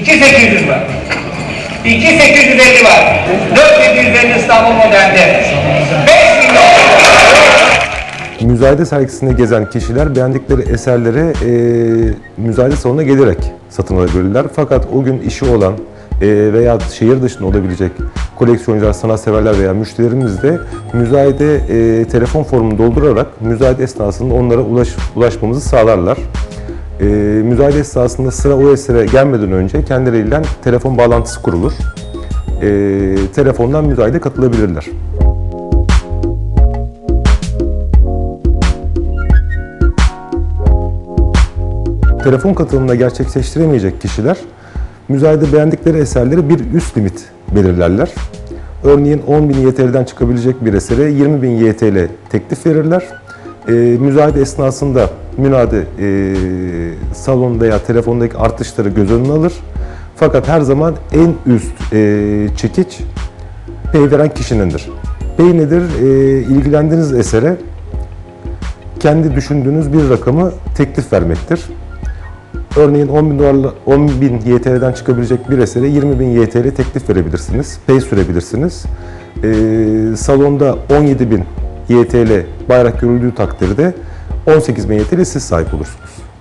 2800 var. 2850 var. 4750 İstanbul modelde. 5 milyon. Müzayede sergisinde gezen kişiler beğendikleri eserleri e, müzayede salonuna gelerek satın alabilirler. Fakat o gün işi olan e, veya şehir dışında olabilecek koleksiyoncular, sanatseverler veya müşterilerimiz de müzayede e, telefon formunu doldurarak müzayede esnasında onlara ulaş, ulaşmamızı sağlarlar. E, müzayede esnasında sıra o esere gelmeden önce kendileriyle telefon bağlantısı kurulur. E, telefondan müzayede katılabilirler. telefon katılımında gerçekleştiremeyecek kişiler müzayede beğendikleri eserleri bir üst limit belirlerler. Örneğin 10.000 YTL'den çıkabilecek bir esere 20.000 YTL teklif verirler. Ee, müzayede esnasında münade e, salon veya telefondaki artışları göz önüne alır. Fakat her zaman en üst e, çekiç pay veren kişinindir. Pay nedir? E, ilgilendiğiniz esere kendi düşündüğünüz bir rakamı teklif vermektir. Örneğin 10 bin, dolarla, 10 bin YTL'den çıkabilecek bir esere 20 bin YTL teklif verebilirsiniz. Pay sürebilirsiniz. Ee, salonda 17 bin YTL bayrak görüldüğü takdirde 18 bin YTL siz sahip olursunuz.